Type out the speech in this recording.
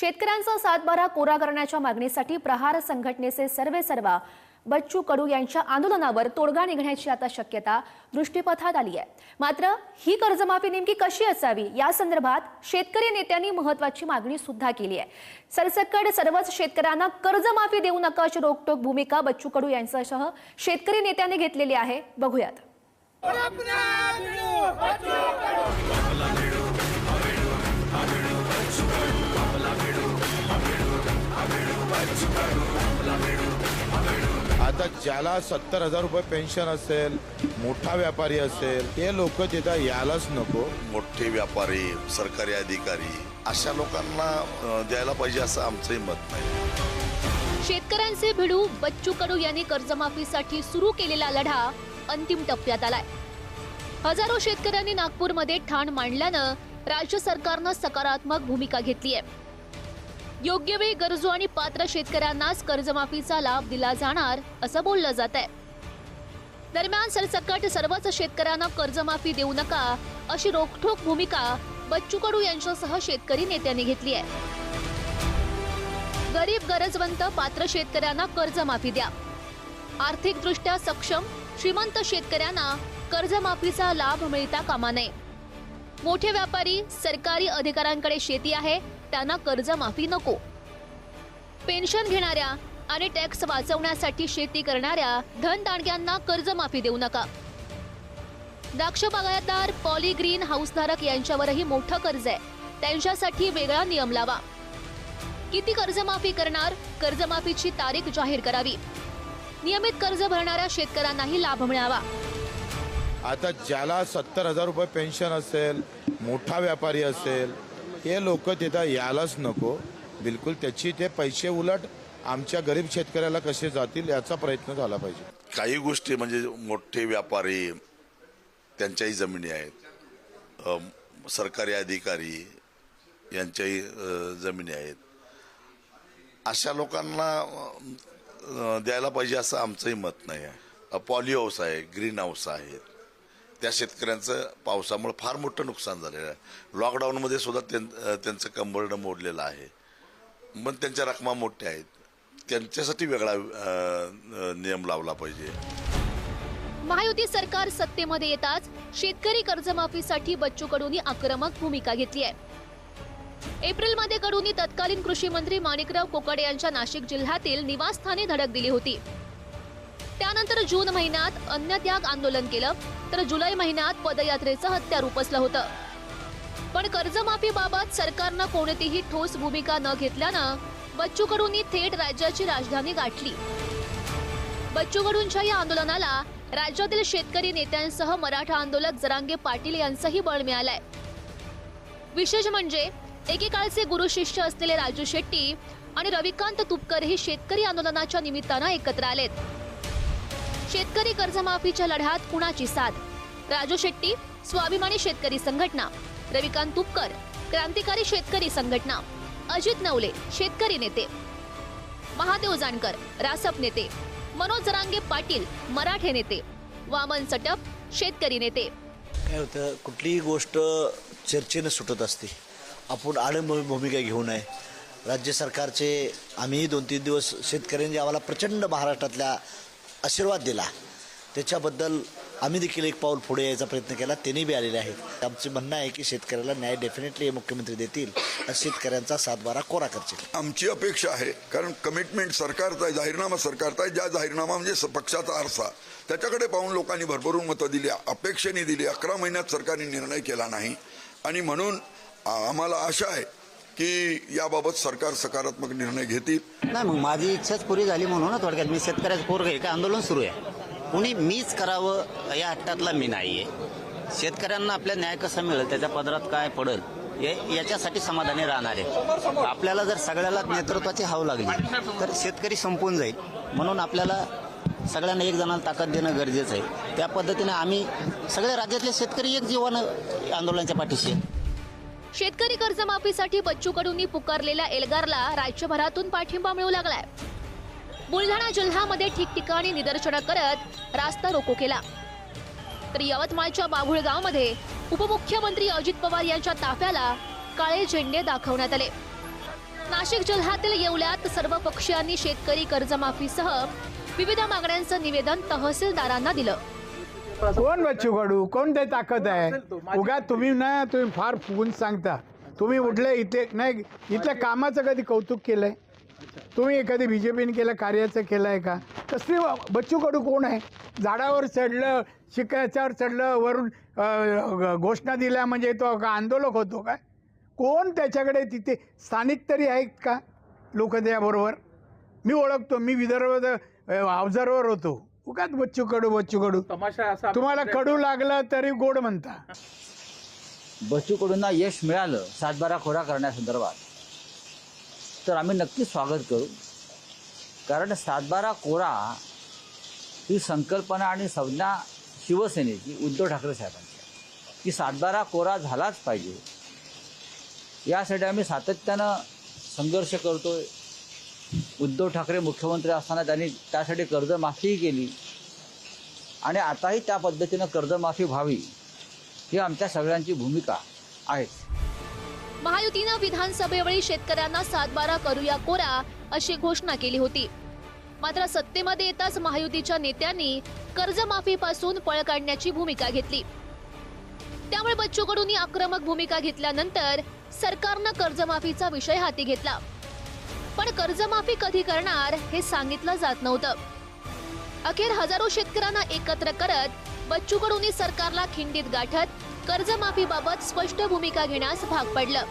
शेतकऱ्यांचा सातबारा कोरा करण्याच्या मागणीसाठी प्रहार संघटनेचे सर्वे सर्वा बच्चू कडू यांच्या आंदोलनावर तोडगा निघण्याची आता शक्यता दृष्टीपथात आली आहे. मात्र ही कर्जमाफी नेमकी कशी असावी या संदर्भात शेतकरी नेत्यांनी महत्वाची मागणी सुद्धा केली आहे. सरसकट सर्वच शेतकऱ्यांना कर्जमाफी देऊ नका अशी रोकटोक भूमिका बच्चू कडू यांच्यासह शेतकरी नेत्यांनी घेतलेली आहे. बघूयात. ज्याला सत्तर हजार रुपये पेन्शन असेल मोठा व्यापारी असेल हे लोक तिथं यायलाच नको. मोठे व्यापारी सरकारी अधिकारी अशा लोकांना द्यायला पाहिजे असं आमचंही मत नाही. शेतकऱ्यांचे भिडू बच्चू कडू यांनी कर्जमाफीसाठी सुरू केलेला लढा अंतिम टप्प्यात आलाय. हजारो शेतकऱ्यांनी नागपूरमध्ये ठाण मांडल्यानं राज्य सरकारनं सकारात्मक भूमिका घेतली आहे योग्य वेळी गरजू आणि पात्र शेतकऱ्यांनाच कर्जमाफीचा लाभ दिला जाणार असं बोललं जात आहे. दरम्यान सरसकट सर्वच शेतकऱ्यांना कर्जमाफी देऊ नका अशी रोखठोक भूमिका बच्चू कडू यांच्यासह शेतकरी नेत्यांनी घेतली आहे. गरीब गरजवंत पात्र शेतकऱ्यांना कर्जमाफी द्या. आर्थिकदृष्ट्या सक्षम श्रीमंत शेतकऱ्यांना कर्जमाफीचा लाभ मिळता कामा नये. मोठे व्यापारी सरकारी अधिकाऱ्यांकडे शेती आहे त्यांना कर्जमाफी नको. पेन्शन घेणाऱ्या आणि टॅक्स वाचवण्यासाठी शेती करणाऱ्या धनदाणग्यांना कर्जमाफी देऊ नका. द्राक्ष बागायतदार पॉली ग्रीन हाऊसधारक यांच्यावरही मोठं कर्ज आहे. त्यांच्यासाठी वेगळा नियम लावा. किती कर्जमाफी करणार? कर्जमाफीची तारीख जाहीर करावी. नियमित कर्ज भरणाऱ्या शेतकऱ्यांनाही लाभ मिळावा. आता ज्याला सत्तर हजार रुपये पेन्शन असेल मोठा व्यापारी असेल हे लोक तिथं यायलाच नको. बिलकुल त्याची ते पैसे उलट आमच्या गरीब शेतकऱ्याला कसे जातील याचा प्रयत्न झाला पाहिजे. काही गोष्टी म्हणजे मोठे व्यापारी त्यांच्याही जमिनी आहेत. सरकारी अधिकारी यांच्याही अ, जमिनी आहेत. अशा लोकांना अ, द्यायला पाहिजे असं आमचंही मत नाही आहे. पॉली हाऊस आहे ग्रीन हाऊस आहेत. त्या शेतकऱ्यांचं पावसामुळे फार मोठं नुकसान झालेलं आहे. लॉकडाऊनमध्ये सुद्धा त्यां- त्यांचं कंबरडं मोडलेलं आहे. पण त्यांच्या रकमा मोठ्या आहेत. त्यांच्यासाठी वेगळा नियम लावला पाहिजे. महायुती सरकार सत्तेमध्ये येताच शेतकरी कर्जमाफीसाठी बच्चू कडूंनी आक्रमक भूमिका घेतली आहे. एप्रिलमध्ये कडूंनी तत्कालीन कृषी मंत्री माणिकराव कोकाडे यांच्या नाशिक जिल्ह्यातील निवासस्थानी धडक दिली होती. त्यानंतर जून महिन्यात अन्नत्याग आंदोलन केलं तर जुलै महिन्यात पदयात्रेचं हत्यार उपसलं होतं. पण कर्जमाफीबाबत सरकारनं कोणतीही ठोस भूमिका न घेतल्यानं बच्चू कडूंनी थेट राज्याची राजधानी गाठली. बच्चू कडूंच्या या आंदोलनाला राज्यातील शेतकरी नेत्यांसह मराठा आंदोलक जरांगे पाटील यांचंही बळ मिळालंय. विशेष म्हणजे एकेकाळचे गुरु शिष्य असलेले राजू शेट्टी आणि रविकांत तुपकर हे शेतकरी आंदोलनाच्या निमित्तानं एकत्र आलेत. शेतकरी कर्जमाफीच्या लढ्यात कुणाची साथ? राजू शेट्टी स्वाभिमानी शेतकरी संघटना. रविकांत तुपकर क्रांतिकारी शेतकरी संघटना. अजित नवले शेतकरी नेते. महादेव जानकर रासप नेते. मनोज जरांगे पाटील मराठे नेते. वामन सटप शेतकरी नेते. काय होतं कुठलीही गोष्ट चर्चेनं सुटत असते. आपण आडम भूमिका घेऊ नये. राज्य सरकारचे आम्हीही दोन तीन दिवस शेतकऱ्यांनी आम्हाला प्रचंड महाराष्ट्रातल्या आशीर्वाद दिला. त्याच्याबद्दल आम्ही देखील एक पाऊल पुढे यायचा प्रयत्न केला. त्यांनी बी आलेले आहेत. आमचं म्हणणं आहे की शेतकऱ्याला न्याय डेफिनेटली हे मुख्यमंत्री देतील. शेतकऱ्यांचा सातबारा कोरा करतील. आमची अपेक्षा आहे कारण कमिटमेंट सरकारचा आहे जाहीरनामा सरकारचा आहे. ज्या जाहीरनामा म्हणजे स- पक्षाचा आरसा. त्याच्याकडे पाहून लोकांनी भरभरून मतं दिली अपेक्षेने दिली. अकरा महिन्यात सरकारने निर्णय केला नाही. आणि म्हणून आम्हाला आशा आहे की याबाबत सरकार सकारात्मक निर्णय घेतील? नाही मग माझी इच्छाच पुरी झाली म्हणून ना थोडक्यात. मी शेतकऱ्याचं पोरग आहे का आंदोलन सुरू आहे. कुणी मीच करावं या हट्टातला मी नाही आहे शेतकऱ्यांना आपल्या न्याय कसा मिळेल त्याच्या पदरात काय पडेल हे याच्यासाठी समाधानी राहणार. आहे आपल्याला जर सगळ्याला नेतृत्वाची हाव लागली तर शेतकरी संपून जाईल. म्हणून आपल्याला सगळ्यांना एक जणाला ताकद देणं गरजेचं आहे. त्या पद्धतीने आम्ही सगळ्या राज्यातले शेतकरी एक जीवन आंदोलनाच्या पाठीशी आहे. शेतकरी कर्जमाफीसाठी बच्चू कडूंनी पुकारलेल्या एल्गारला राज्यभरातून पाठिंबा मिळू लागलाय. बुलढाणा जिल्ह्यामध्ये ठिकठिकाणी निदर्शनं करत रास्ता रोको केला. तर यवतमाळच्या बाभुळगावमध्ये उपमुख्यमंत्री अजित पवार यांच्या ताफ्याला काळे झेंडे दाखवण्यात आले. नाशिक जिल्ह्यातील येवल्यात सर्व पक्षीयांनी शेतकरी कर्जमाफीसह विविध मागण्यांचं निवेदन तहसीलदारांना दिलं. कोण बच्चू कडू कोण ते ताकद आहे? उगा तुम्ही ना तुम्ही फार फुगून सांगता. तुम्ही उठले इथे नाही इथल्या कामाचं कधी कौतुक केलंय? तुम्ही कधी बी जे पीने केलं कार्याचं केलं आहे का? कसली बच्चू कडू कोण आहे? झाडावर चढलं शिकायच्यावर चढलं वरून घोषणा दिल्या म्हणजे तो आंदोलक होतो काय? कोण त्याच्याकडे तिथे स्थानिक तरी आहेत का लोक त्याबरोबर मी ओळखतो मी विदर्भ ऑब्झर्वर होतो. उगाच बच्चू कडू बच्चू कडू. तुम्हाला कडू लागलं तरी गोड म्हणता. बच्चू कडूंना यश मिळालं सातबारा खोरा करण्यासंदर्भात. तर आम्ही नक्की स्वागत करू. कारण सातबारा कोरा ही संकल्पना आणि संज्ञा शिवसेनेची उद्धव ठाकरे साहेबांची. की सातबारा कोरा झालाच पाहिजे. यासाठी आम्ही सातत्यानं संघर्ष करतोय. उद्धव ठाकरे मुख्यमंत्री असताना त्यांनी त्यासाठी कर्जमाफीही केली. आणि आताही त्या पद्धतीनं कर्जमाफी व्हावी ही आमच्या सगळ्यांची भूमिका आहे. महायुतीनं विधानसभेवेळी शेतकऱ्यांना सातबारा करूया कोरा अशी घोषणा केली होती. मात्र सत्तेमध्ये येताच महायुतीच्या नेत्यांनी कर्जमाफीपासून पळ काढण्याची भूमिका घेतली. त्यामुळे बच्चू कडूंनी आक्रमक भूमिका घेतल्यानंतर सरकारनं कर्जमाफीचा विषय हाती घेतला. पण कर्जमाफी कधी करणार हे सांगितलं जात नव्हतं. अखेर हजारो शेतकऱ्यांना एकत्र करत बच्चू कडूंनी सरकारला खिंडीत गाठत कर्जमाफीबाबत स्पष्ट भूमिका घेण्यास भाग पडलं.